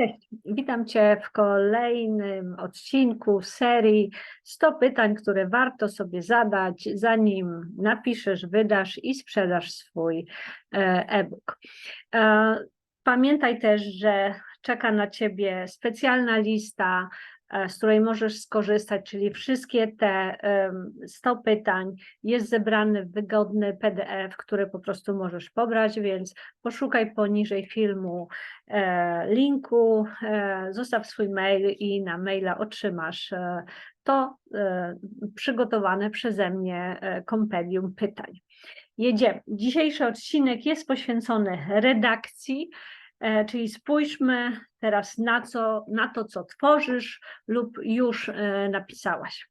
Cześć, witam Cię w kolejnym odcinku serii 100 pytań, które warto sobie zadać, zanim napiszesz, wydasz i sprzedasz swój e, e-book. E, Pamiętaj też, że czeka na Ciebie specjalna lista z której możesz skorzystać, czyli wszystkie te em, 100 pytań jest zebrany wygodny PDF, który po prostu możesz pobrać, więc poszukaj poniżej filmu e, linku, e, zostaw swój mail i na maila otrzymasz e, to e, przygotowane przeze mnie e, kompendium pytań. Jedziemy. Dzisiejszy odcinek jest poświęcony redakcji, E, Czyli spójrzmy teraz na, co, na to, co tworzysz lub już e, napisałaś.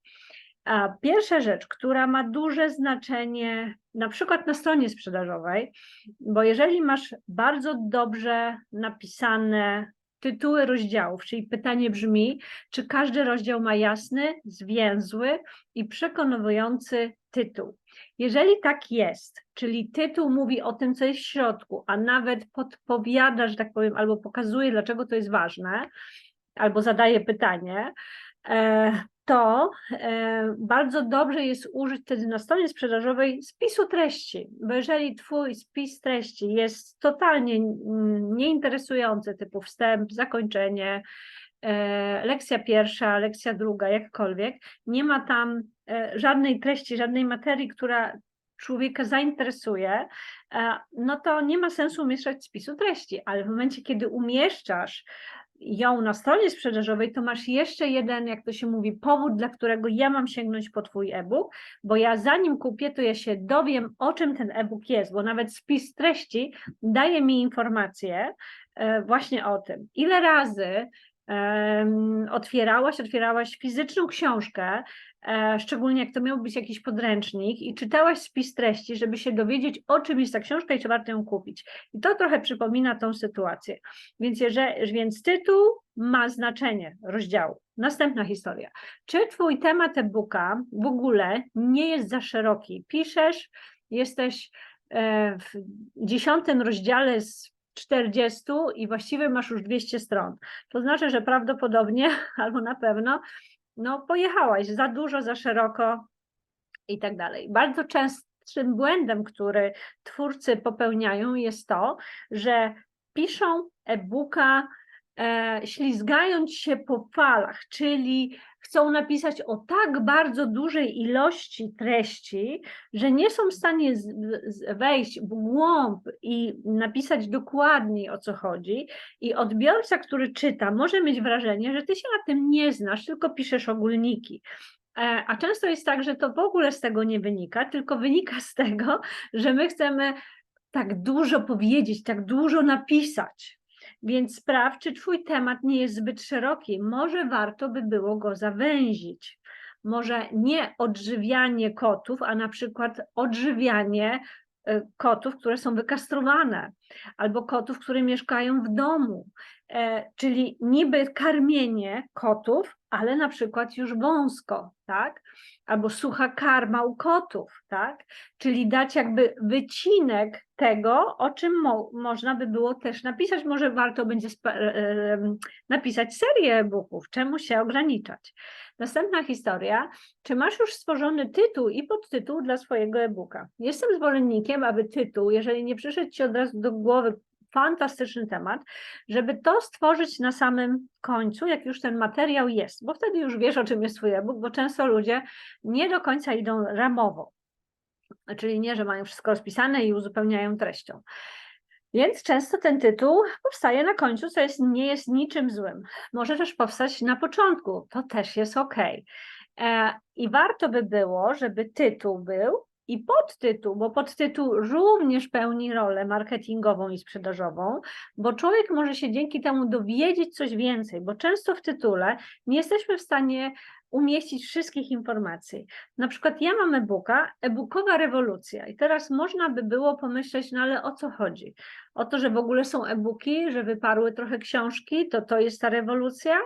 A Pierwsza rzecz, która ma duże znaczenie, na przykład na stronie sprzedażowej, bo jeżeli masz bardzo dobrze napisane tytuły rozdziałów, czyli pytanie brzmi, czy każdy rozdział ma jasny, zwięzły i przekonujący tytuł. Jeżeli tak jest, czyli tytuł mówi o tym, co jest w środku, a nawet podpowiada, że tak powiem, albo pokazuje, dlaczego to jest ważne, albo zadaje pytanie, e, to e, bardzo dobrze jest użyć wtedy na stronie sprzedażowej spisu treści, bo jeżeli Twój spis treści jest totalnie nieinteresujący, typu wstęp, zakończenie, e, lekcja pierwsza, lekcja druga, jakkolwiek, nie ma tam żadnej treści, żadnej materii, która człowieka zainteresuje, e, no to nie ma sensu umieszczać spisu treści, ale w momencie, kiedy umieszczasz ją na stronie sprzedażowej, to masz jeszcze jeden, jak to się mówi, powód, dla którego ja mam sięgnąć po Twój e-book, bo ja zanim kupię, to ja się dowiem, o czym ten e-book jest, bo nawet spis treści daje mi informację e, właśnie o tym. Ile razy otwierałaś, otwierałaś fizyczną książkę, e, szczególnie jak to miał być jakiś podręcznik i czytałaś spis treści, żeby się dowiedzieć, o czym jest ta książka i czy warto ją kupić. I to trochę przypomina tą sytuację. Więc, jeżeli, więc tytuł ma znaczenie rozdziału. Następna historia. Czy twój temat e-booka w ogóle nie jest za szeroki? Piszesz, jesteś e, w dziesiątym rozdziale z 40 i właściwie masz już 200 stron. To znaczy, że prawdopodobnie albo na pewno no, pojechałaś za dużo, za szeroko i tak dalej. Bardzo częstym błędem, który twórcy popełniają, jest to, że piszą e-booka e, ślizgając się po falach, czyli chcą napisać o tak bardzo dużej ilości treści, że nie są w stanie wejść w głąb i napisać dokładniej o co chodzi. I odbiorca, który czyta, może mieć wrażenie, że ty się na tym nie znasz, tylko piszesz ogólniki. E, A często jest tak, że to w ogóle z tego nie wynika, tylko wynika z tego, że my chcemy tak dużo powiedzieć, tak dużo napisać. Więc sprawdź, czy Twój temat nie jest zbyt szeroki. Może warto by było go zawęzić. Może nie odżywianie kotów, a na przykład odżywianie y, kotów, które są wykastrowane, albo kotów, które mieszkają w domu. E, czyli niby karmienie kotów, ale na przykład już wąsko, tak? Albo sucha karma u kotów, tak? Czyli dać jakby wycinek tego, o czym mo można by było też napisać. Może warto będzie napisać serię e-booków, czemu się ograniczać. Następna historia. Czy masz już stworzony tytuł i podtytuł dla swojego e-booka? Jestem zwolennikiem, aby tytuł, jeżeli nie przyszedł Ci od razu do głowy fantastyczny temat, żeby to stworzyć na samym końcu, jak już ten materiał jest, bo wtedy już wiesz, o czym jest Twój e-book, bo często ludzie nie do końca idą ramowo, czyli nie, że mają wszystko rozpisane i uzupełniają treścią. Więc często ten tytuł powstaje na końcu, co jest, nie jest niczym złym. Może też powstać na początku, to też jest ok. E, I warto by było, żeby tytuł był i podtytuł, bo podtytuł również pełni rolę marketingową i sprzedażową, bo człowiek może się dzięki temu dowiedzieć coś więcej, bo często w tytule nie jesteśmy w stanie umieścić wszystkich informacji. Na przykład ja mam e-booka, e-bookowa rewolucja i teraz można by było pomyśleć, no ale o co chodzi? O to, że w ogóle są e-booki, że wyparły trochę książki, to to jest ta rewolucja,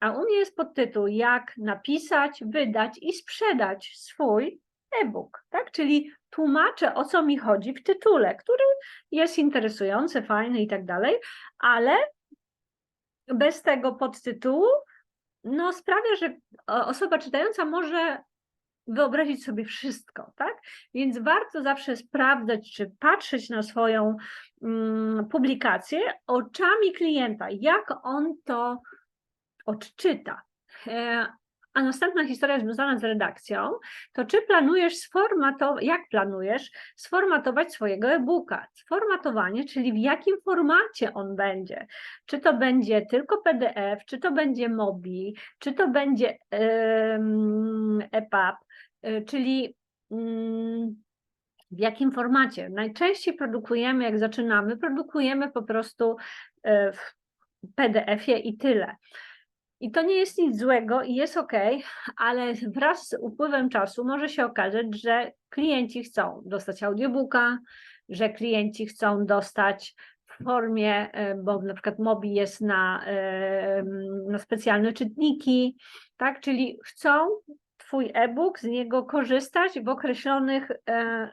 a u mnie jest podtytuł jak napisać, wydać i sprzedać swój e-book, tak? Czyli tłumaczę, o co mi chodzi w tytule, który jest interesujący, fajny i tak dalej, ale bez tego podtytułu, no sprawia, że osoba czytająca może wyobrazić sobie wszystko, tak? Więc warto zawsze sprawdzać, czy patrzeć na swoją mm, publikację oczami klienta, jak on to odczyta. E, A następna historia związana z redakcją, to czy planujesz sformatować, jak planujesz sformatować swojego e-booka? Sformatowanie, czyli w jakim formacie on będzie. Czy to będzie tylko PDF, czy to będzie MOBI, czy to będzie EPUB, e, czyli mm, w jakim formacie. Najczęściej produkujemy, jak zaczynamy, produkujemy po prostu e, w PDF-ie i tyle. I to nie jest nic złego i jest ok, ale wraz z upływem czasu może się okazać, że klienci chcą dostać audiobooka, że klienci chcą dostać w formie, e, bo na przykład Mobi jest na, e, na specjalne czytniki, tak? Czyli chcą Twój e-book, z niego korzystać w określonych e,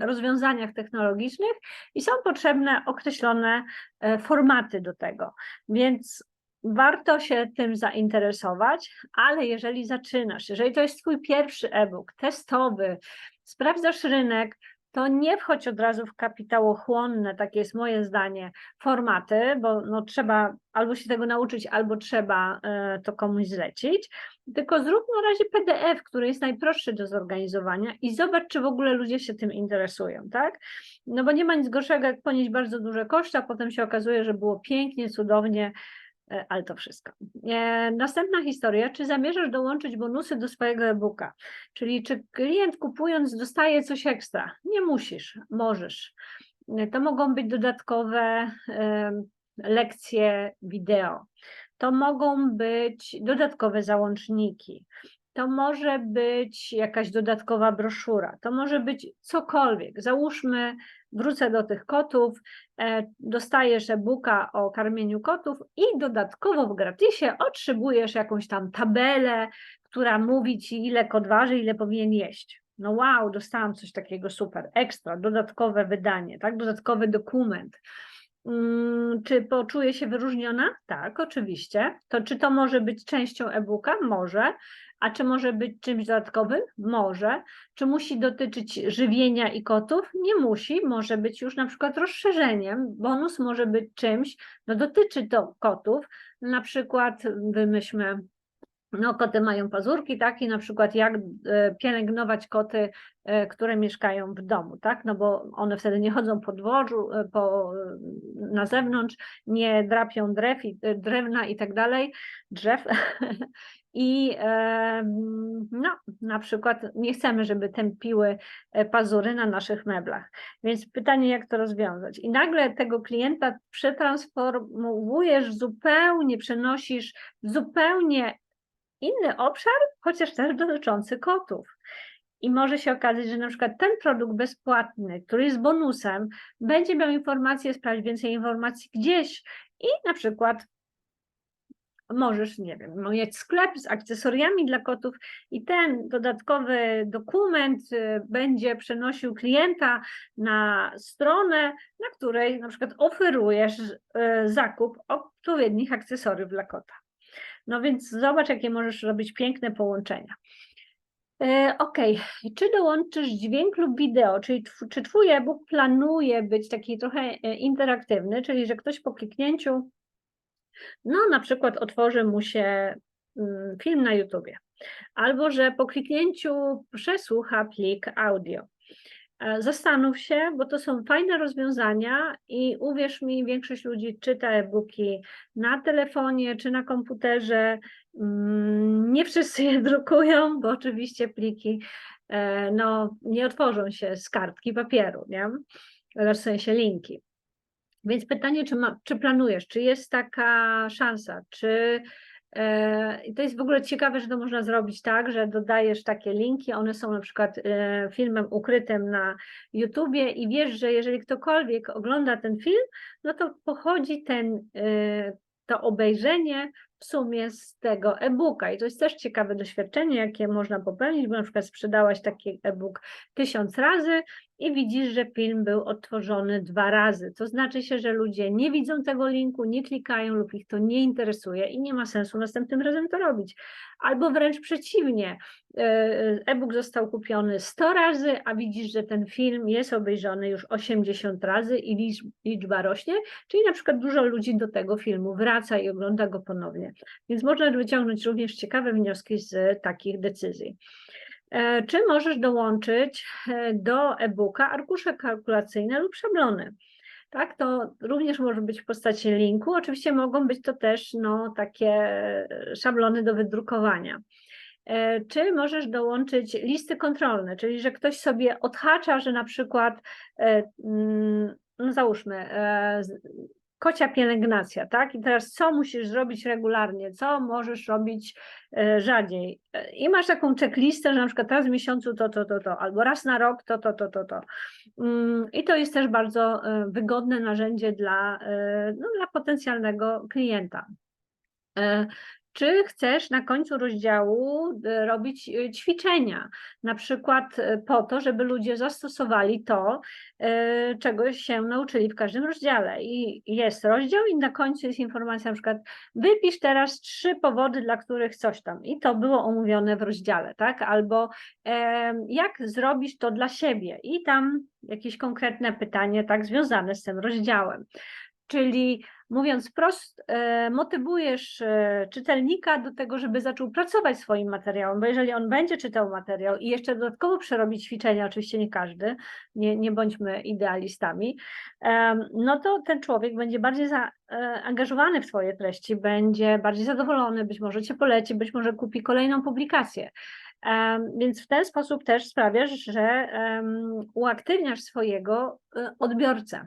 rozwiązaniach technologicznych i są potrzebne określone formaty do tego. Więc warto się tym zainteresować, ale jeżeli zaczynasz, jeżeli to jest Twój pierwszy e-book testowy, sprawdzasz rynek, to nie wchodź od razu w kapitałochłonne, takie jest moje zdanie, formaty, bo no trzeba albo się tego nauczyć, albo trzeba e, to komuś zlecić, tylko zrób na razie PDF, który jest najprostszy do zorganizowania i zobacz, czy w ogóle ludzie się tym interesują, tak? No bo nie ma nic gorszego, jak ponieść bardzo duże koszty, a potem się okazuje, że było pięknie, cudownie, ale to wszystko. E, Następna historia, czy zamierzasz dołączyć bonusy do swojego e-booka? Czyli czy klient kupując dostaje coś ekstra? Nie musisz, możesz. E, To mogą być dodatkowe lekcje wideo. To mogą być dodatkowe załączniki. To może być jakaś dodatkowa broszura. To może być cokolwiek. Załóżmy, wrócę do tych kotów, e, dostajesz e-booka o karmieniu kotów i dodatkowo w gratisie otrzymujesz jakąś tam tabelę, która mówi ci, ile kot waży, ile powinien jeść. No wow, dostałam coś takiego super, ekstra, dodatkowe wydanie, tak, dodatkowy dokument. Mm, Czy poczuję się wyróżniona? Tak, oczywiście. To czy to może być częścią e-booka? Może. A czy może być czymś dodatkowym? Może. Czy musi dotyczyć żywienia i kotów? Nie musi. Może być już na przykład rozszerzeniem. Bonus może być czymś, no dotyczy to kotów. Na przykład wymyślmy, no koty mają pazurki, tak? I na przykład jak e, pielęgnować koty, e, które mieszkają w domu, tak? No bo one wtedy nie chodzą po dworzu, e, po, na zewnątrz, nie drapią drew i, drewna i tak dalej, drzew. I no, na przykład nie chcemy, żeby tępiły pazury na naszych meblach. Więc pytanie, jak to rozwiązać? I nagle tego klienta przetransformujesz zupełnie, przenosisz zupełnie inny obszar, chociaż też dotyczący kotów. I może się okazać, że na przykład ten produkt bezpłatny, który jest bonusem, będzie miał informacje, sprawdź więcej informacji gdzieś i na przykład możesz, nie wiem, mieć sklep z akcesoriami dla kotów i ten dodatkowy dokument y, będzie przenosił klienta na stronę, na której na przykład oferujesz y, zakup odpowiednich akcesoriów dla kota. No więc zobacz, jakie możesz robić piękne połączenia. E, Ok, czy dołączysz dźwięk lub wideo, czyli tw- czy Twój e-book planuje być taki trochę e, interaktywny, czyli że ktoś po kliknięciu, no na przykład otworzy mu się mm, film na YouTubie, albo że po kliknięciu przesłucha plik audio. E, Zastanów się, bo to są fajne rozwiązania i uwierz mi, większość ludzi czyta e-booki na telefonie czy na komputerze. Mm, Nie wszyscy je drukują, bo oczywiście pliki e, no, nie otworzą się z kartki papieru, nie? w sensie linki. Więc pytanie, czy, ma, czy planujesz, czy jest taka szansa, czy i to jest w ogóle ciekawe, że to można zrobić tak, że dodajesz takie linki, one są na przykład e, filmem ukrytym na YouTubie i wiesz, że jeżeli ktokolwiek ogląda ten film, no to pochodzi ten, e, to obejrzenie w sumie z tego e-booka. I to jest też ciekawe doświadczenie, jakie można popełnić, bo na przykład sprzedałaś taki e-book tysiąc razy i widzisz, że film był odtworzony dwa razy. To znaczy się, że ludzie nie widzą tego linku, nie klikają lub ich to nie interesuje i nie ma sensu następnym razem to robić. Albo wręcz przeciwnie, e, e-book został kupiony 100 razy, a widzisz, że ten film jest obejrzany już 80 razy i liczba rośnie, czyli na przykład dużo ludzi do tego filmu wraca i ogląda go ponownie. Więc można wyciągnąć również ciekawe wnioski z takich decyzji. E, czy możesz dołączyć e, do e-booka arkusze kalkulacyjne lub szablony? Tak, to również może być w postaci linku. Oczywiście mogą być to też no, takie szablony do wydrukowania. E, czy możesz dołączyć listy kontrolne, czyli że ktoś sobie odhacza, że na przykład, mm, no załóżmy, kocia pielęgnacja, tak? I teraz co musisz zrobić regularnie, co możesz robić e, rzadziej. E, I masz taką checklistę, że na przykład raz w miesiącu to, to, to, to, albo raz na rok to, to, to, to, to. Mm, I to jest też bardzo e, wygodne narzędzie dla, no, dla potencjalnego klienta. Czy chcesz na końcu rozdziału e, robić e, ćwiczenia, na przykład e, po to, żeby ludzie zastosowali to, czego się nauczyli w każdym rozdziale. I jest rozdział i na końcu jest informacja na przykład wypisz teraz trzy powody, dla których coś tam. I to było omówione w rozdziale, tak? Albo jak zrobisz to dla siebie i tam jakieś konkretne pytanie, tak, związane z tym rozdziałem. Czyli mówiąc wprost, e, motywujesz e, czytelnika do tego, żeby zaczął pracować swoim materiałem, bo jeżeli on będzie czytał materiał i jeszcze dodatkowo przerobi ćwiczenia, oczywiście nie każdy, nie, nie bądźmy idealistami, no to ten człowiek będzie bardziej zaangażowany w swoje treści, będzie bardziej zadowolony, być może cię poleci, być może kupi kolejną publikację. Więc w ten sposób też sprawiasz, że uaktywniasz swojego e, odbiorcę.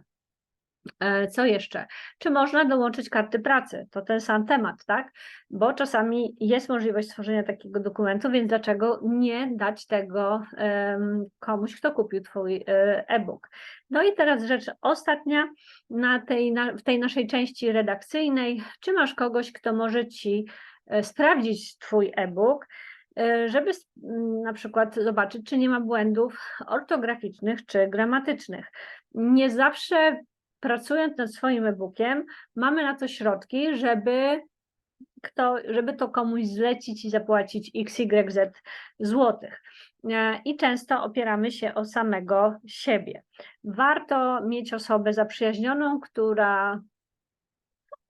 E, co jeszcze? Czy można dołączyć karty pracy? To ten sam temat, tak? Bo czasami jest możliwość stworzenia takiego dokumentu, więc dlaczego nie dać tego komuś, kto kupił Twój e, e-book? No i teraz rzecz ostatnia na tej, na, w tej naszej części redakcyjnej. Czy masz kogoś, kto może Ci e, sprawdzić Twój e-book? żeby na przykład zobaczyć, czy nie ma błędów ortograficznych czy gramatycznych. Nie zawsze pracując nad swoim e-bookiem, mamy na to środki, żeby, kto, żeby to komuś zlecić i zapłacić XYZ złotych. E, I często opieramy się o samego siebie. Warto mieć osobę zaprzyjaźnioną, która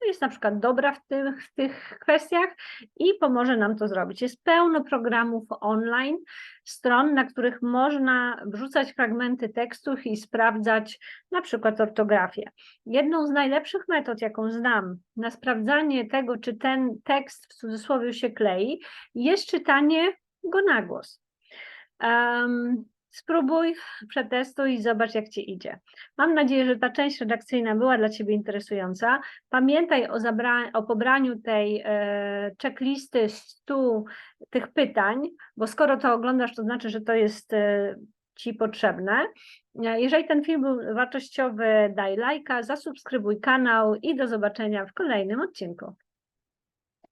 jest na przykład dobra w tych, w tych kwestiach i pomoże nam to zrobić. Jest pełno programów online, stron, na których można wrzucać fragmenty tekstów i sprawdzać na przykład ortografię. Jedną z najlepszych metod, jaką znam na sprawdzanie tego, czy ten tekst w cudzysłowie się klei, jest czytanie go na głos. Um, Spróbuj, przetestuj i zobacz, jak Ci idzie. Mam nadzieję, że ta część redakcyjna była dla Ciebie interesująca. Pamiętaj o, o pobraniu tej e, checklisty 100 tych pytań, bo skoro to oglądasz, to znaczy, że to jest e, Ci potrzebne. E, jeżeli ten film był wartościowy, daj lajka, zasubskrybuj kanał i do zobaczenia w kolejnym odcinku.